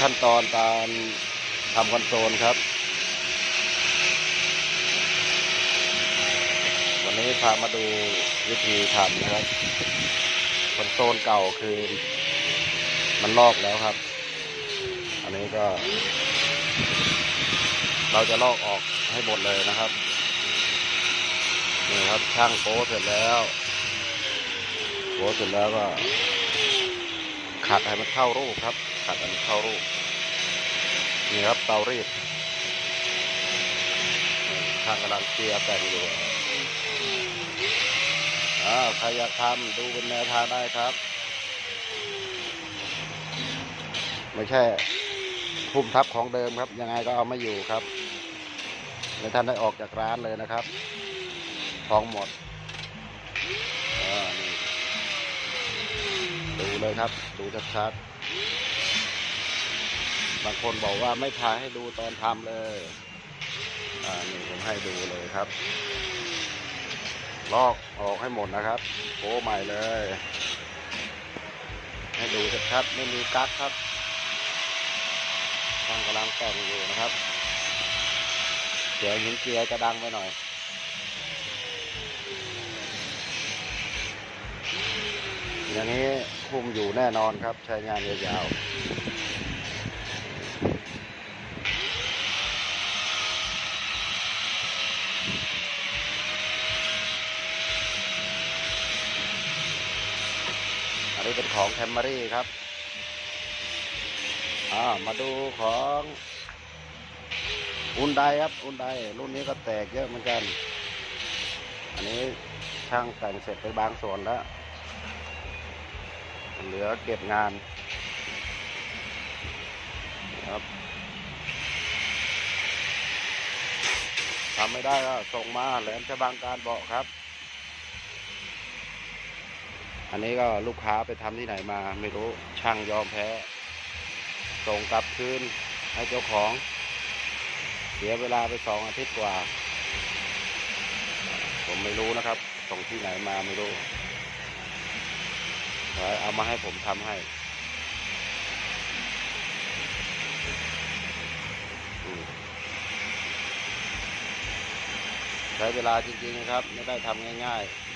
ขั้นตอนการทำคอนโซลครับ วันนี้พามาดูวิธีทำนะครับคอนโซลเก่าคือ มันลอกแล้วครับ อันนี้ก็ เราจะลอกออกให้หมดเลยนะครับนี่ครับช่างโป๊เสร็จแล้วโป๊เสร็จแล้วก็ขัดให้มันเข้ารูปครับ ขัดให้มันเข้ารูปนี่ครับเตารีดช่างกำลังเกียแต่งอยู่อ้าวใครอยากทำดูเป็นแนวทางได้ครับ ไม่ใช่พุ่มทับของเดิมครับ ยังไงก็เอาไม่อยู่ครับไม่ท่านได้ออกจากร้านเลยนะครับทองหมดอ่านี่ดูเลยครับ ดูชัดๆ บางคนบอกว่าไม่ถ่ายให้ดูตอนทำเลย อ่านี่ผมให้ดูเลยครับ ลอกออกให้หมดนะครับโป้ใหม่เลย ให้ดูชัดๆไม่มีกั๊กครับทางกำลังแต่งอยู่นะครับ เดี๋ยวหินเกียร์จะดังไปหน่อยอย่างนี้คุมอยู่แน่นอนครับ ใช้งานยาวๆ นี้เป็นของแคมมารี่ครับอ่ามาดูของอุนไดครับอุนไดรุ่นนี้ก็แตกเยอะเหมือนกัน อันนี้ช่างแต่งเสร็จไปบางส่วนแล้ว เหลือเก็บงานครับทำไม่ได้ก็ส่งมาแหลมฉบังการเบอกครับ อันนี้ก็ลูกค้าไปทำที่ไหนมาไม่รู้ช่างยอมแพ้ ส่งกลับคืนให้เจ้าของ เสียเวลาไปสองอาทิตย์กว่า ผมไม่รู้นะครับ ส่งที่ไหนมาไม่รู้เอามาให้ผมทำให้ใช้เวลาจริงๆนะครับ ไม่ได้ทำง่าย ๆ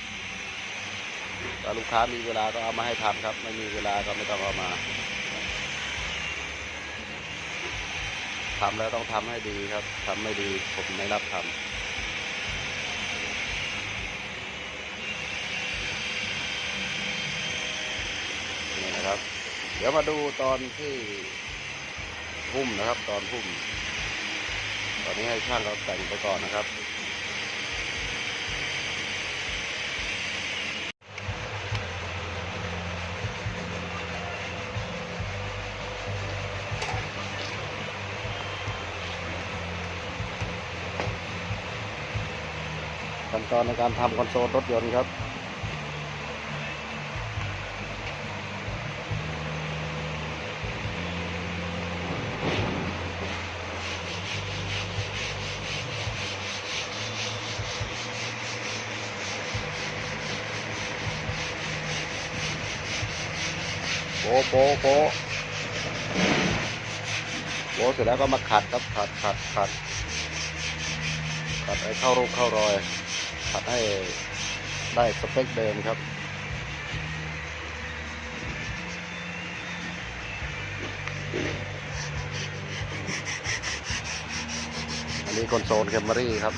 ถ้าลูกค้ามีเวลาก็เอามาให้ทำครับ ไม่มีเวลาก็ไม่ต้องเอามาทำแล้วต้องทำให้ดีครับทำไม่ดีผมไม่รับทำนี่นะครับเดี๋ยวมาดูตอนที่พุ่มนะครับ ตอนพุ่ม ตอนนี้ให้ช่างเราแต่งไปก่อนนะครับ ขั้นตอนในการทำคอนโซลรถยนต์ครับโป๊ะโป๊ะโป๊ะโป๊ะเสร็จแล้วก็มาขัดครับขัดขัดขัดขัดให้เข้ารูปเข้ารอย ขัดให้ได้สเปคเดิมครับ อันนี้คอนโซลแคมรี่ครับ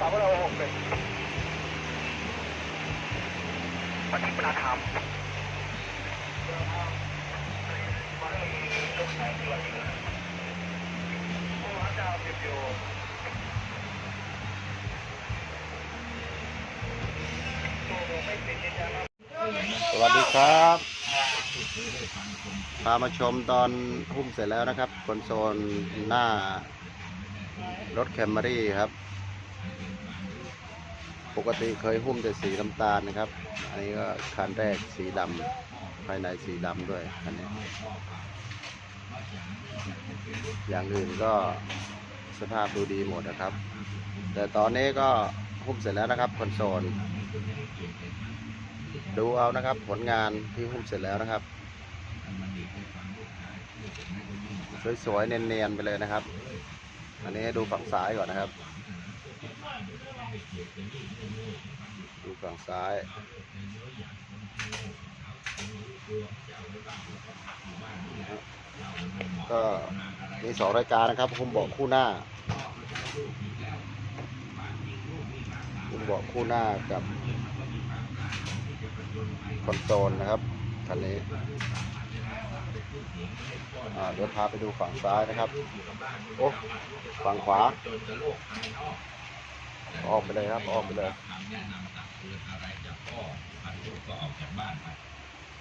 ว่าเราเป็นปฏิปนาธรรมสวัสดีครับ พามาชมตอนหุ้มเสร็จแล้วนะครับคอนโซลหน้ารถแคมรี่ครับ ปกติเคยหุ้มแต่สีน้ำตาลนะครับ อันนี้ก็คันแรกสีดำภายในสีดำด้วยคันนี้ อย่างอื่นก็สภาพดูดีหมดนะครับ แต่ตอนนี้ก็หุ้มเสร็จแล้วนะครับคอนโซลดูเอานะครับผลงานที่หุ้มเสร็จแล้วนะครับ สวยๆเนียนๆไปเลยนะครับ อันนี้ดูฝั่งซ้ายก่อนนะครับ ดูฝั่งซ้ายก็มีสองรายการนะครับผมบอกคู่หน้าผมบอกคู่หน้ากับคอนโซลนะครับคันนี้เดี๋ยวพาไปดูฝั่งซ้ายนะครับ โอ้ ฝั่งขวา ออกไปเลยครับ ออกไปเลย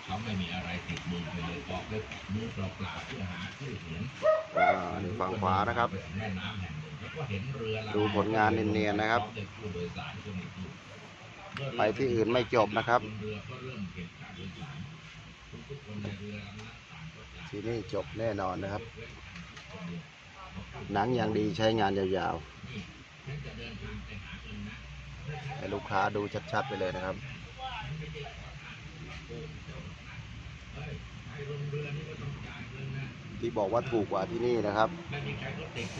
เขาไม่มีอะไรติดมือไปเลยออกด้วยมือเปล่าๆเพื่อหาชื่อเสียงอ่านี่ฝั่งขวานะครับ แม่น้ำแห่งหนึ่งแล้วก็เห็นเรือลำดูผลงานเนียนๆนะครับ พอมด้วยผู้โดยสารก็ไม่พูดเมื่อเรือไปที่อื่นไม่จบนะครับ เรือก็เริ่มเก็บค่าโดยสารทุกๆคนในเรือลำนั้นต่างก็จ่ายที่นี่จบแน่นอนนะครับ หนังอย่างดีใช้งานยาวๆ ให้ลูกค้าดูชัดๆไปเลยนะครับที่บอกว่าถูกกว่าที่นี่นะครับ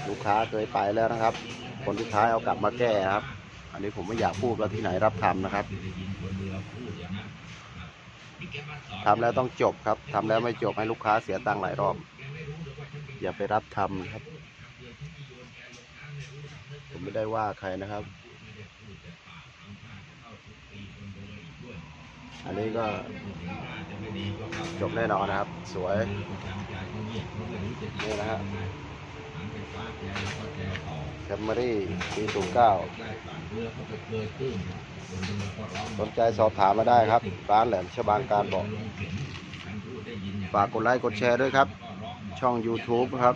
ลูกค้าเคยไปแล้วนะครับ คนที่ท้ายเอากลับมาแก้ครับ อันนี้ผมไม่อยากพูดว่าที่ไหนรับทำนะครับทำแล้วต้องจบครับทำแล้วไม่จบให้ลูกค้าเสียตังค์หลายรอบ อย่าไปรับทำนะครับ ผมไม่ได้ว่าใครนะครับ อันนี้ก็จบแน่นอนนะครับ สวย นี่นะฮะแคมเมรี่ปีศูนย์เก้าสนใจสอบถามมาได้ครับ ร้านแหลมฉบางการบอก ฝากกดไลค์กดแชร์ด้วยครับ ช่อง YouTube ครับ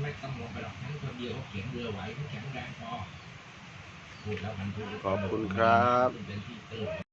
ไม่ต้องลงไปหรอกทั้งคนเดียวเขียนเรือไหวแข็งแรงพอพูดแล้วมันพูดขอบคุณครับ